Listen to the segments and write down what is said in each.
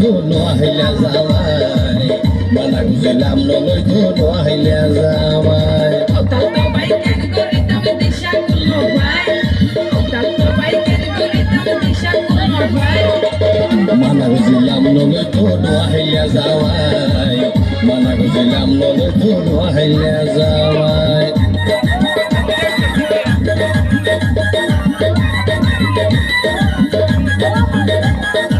তো নহিলা জামাই। মানা গুজিলাম নলই তো নহিলা জামাই। ওটাল তো বাইকের গরিতাম দিশা গুলো ভাই। ওটাল তো বাইকের গরিতাম দিশা গুলো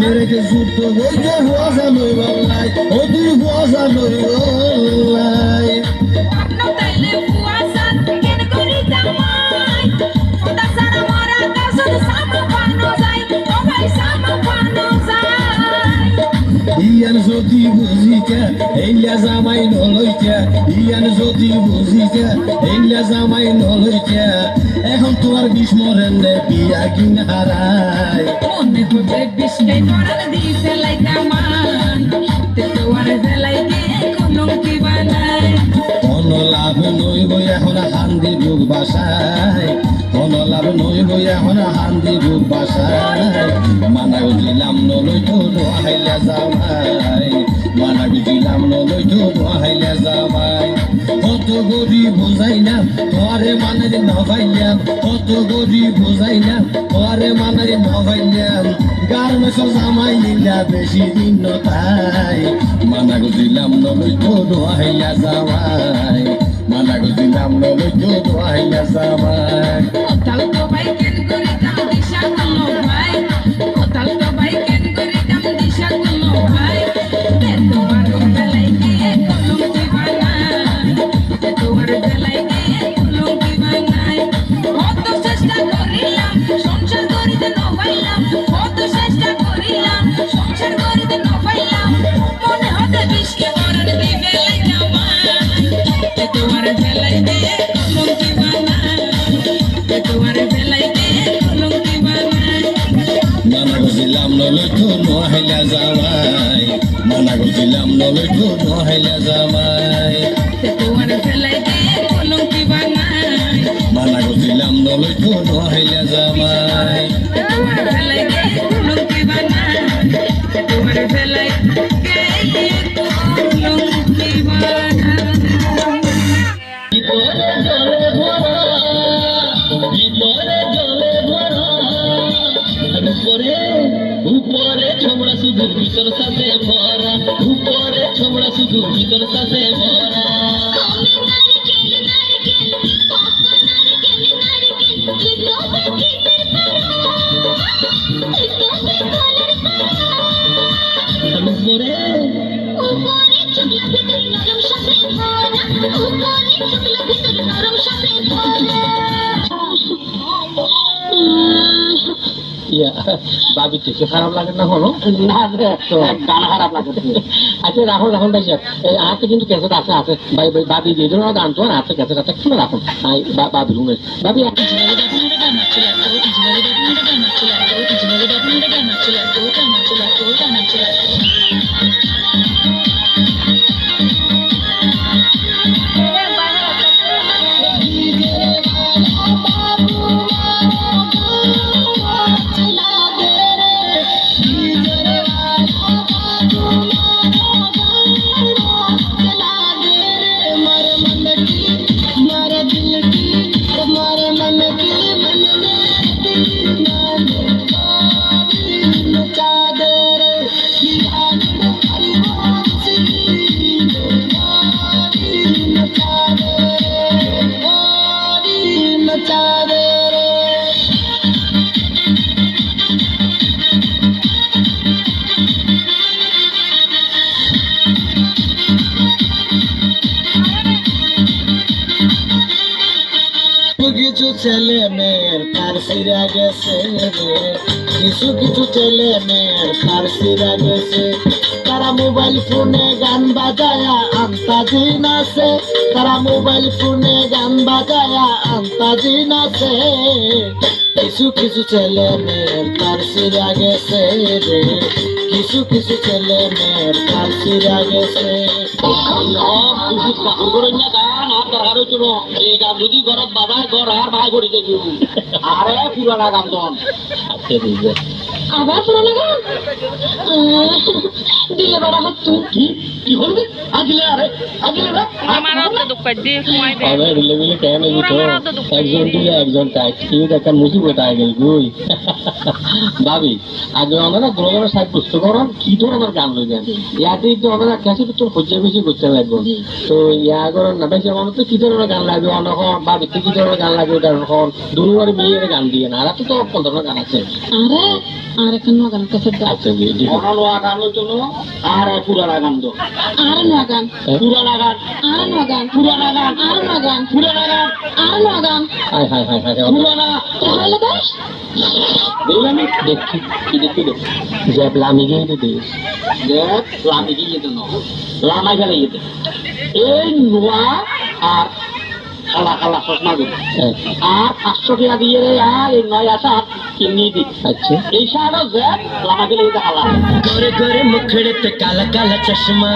ওটা সারা মরা কাসন সাম বানো যাই ও ভাই সাম বানো যাই মজা মাইকে বালা লাইকে বিস্মরেন বিয়া কিন হারায়। মনে হতে বিষ্ণাই পড়াল দিয়ে ফেলাই কামান তে তোমার ফেলাই গিয়ে কোনো কি বানায়। কোন লাভ নইব এখন হান্দি বুক বাসায়। কোন লাভ নইব এখন হান্দি বুক বাসায়। মানা দিলাম নলই তো হাইলা জামাই। মানা দিলাম নলই তো হাইলা জামাই। কত গরি বুঝাইলাম তোরে মানের নভাইলাম কত গরি বুঝাইলাম তোরে মানের নভাইলাম গার মেসো জামাই নিলা বেশি দিন তাই মানা গুজিলাম নলই তো হাইলা জামাই ফেলাই গিয়ে কোনো কি বানায় ভিতরে জলে ভরা ভিতরে জলে ভরা আর উপরে উপরে ছমড়া শুধু ভিতর সাথে ভরা। ছমড়া শুধু ভিতর সাথে ভরা আর বাবি থেকে খারাপ লাগে না কোনো লাগে আচ্ছা রাখুন রাখুন ভাই আছে কিন্তু ক্যাসেট আছে আছে ভাই বাবি দিয়ে দিল গান তো আছে ক্যাসেট আছে শুনে রাখুন বাবি রুমে বাবি ছেলে মেয়ের তার সিরা গেছে কিছু কিছু ছেলে মেয়ের তার সিরা গেছে। তারা মোবাইল ফোনে গান বাজায়া আন্তাজি নাচে তারা মোবাইল ফোনে গান বাজায়া আন্তাজি নাচে কিছু কিছু ছেলে মেয়ের তার সিরা গেছে রে। কিছু কিছু ছেলে মেয়ের তার সিরা গেছে। আর পুরানা গান আচ্ছা আছে আবার পুরোনো গান দিলে বড় হতো কি? কি হলবে আগিলে আরে আগিলে না? আমারও তো দুঃখ দিয়ে সময় দেয়। আমার রিলে মিলে কেন পুরা তো দুঃখ একজন দিয়ে। দিলে একজন টাইট কেউ একটা মুসিবত আগে গেল গুই ভাবি আগে ওনারা গ্রহণ সাইড বুঝতে করুন কি ধরনের গান লইবেন ইয়াতে তো ওনারা ক্যাসে তো হজ্জা বেশি করতে লাগবে। তো ইয়া করুন না বেশি আমার তো কি ধরনের গান লাগবে? অনখন ভাবি কি ধরনের গান লাগবে? ওটা অনখন দুবার মেয়ের গান দিয়ে না আর তো ধরনের গান আছে। আরে আর এখন গান কাছে আচ্ছা জি জি অনলোয়া গান হইতো আর পুরানা গান তো। আর নোয়া গান পুরানা গান আর নোয়া গান পুরানা গান আর নোয়া গান পুরানা গান আর নোয়া গান হাই হাই হাই হাই পুরানা তাহলে দাস দেখলাম দেখি কি দেখি? দেখ যে আমি গিয়ে তো দিস দেখ লামি কি যেতে ন লামাই ফেলে এই নোয়া আর খালা খালা চশমা গুলো হ্যাঁ। আর সাতশো টাকা দিয়ে আর এই নয় আসা কিনি দি। আচ্ছা। এই সারও যে লাগা দিলে এটা খালা করে করে কালা কালা চশমা।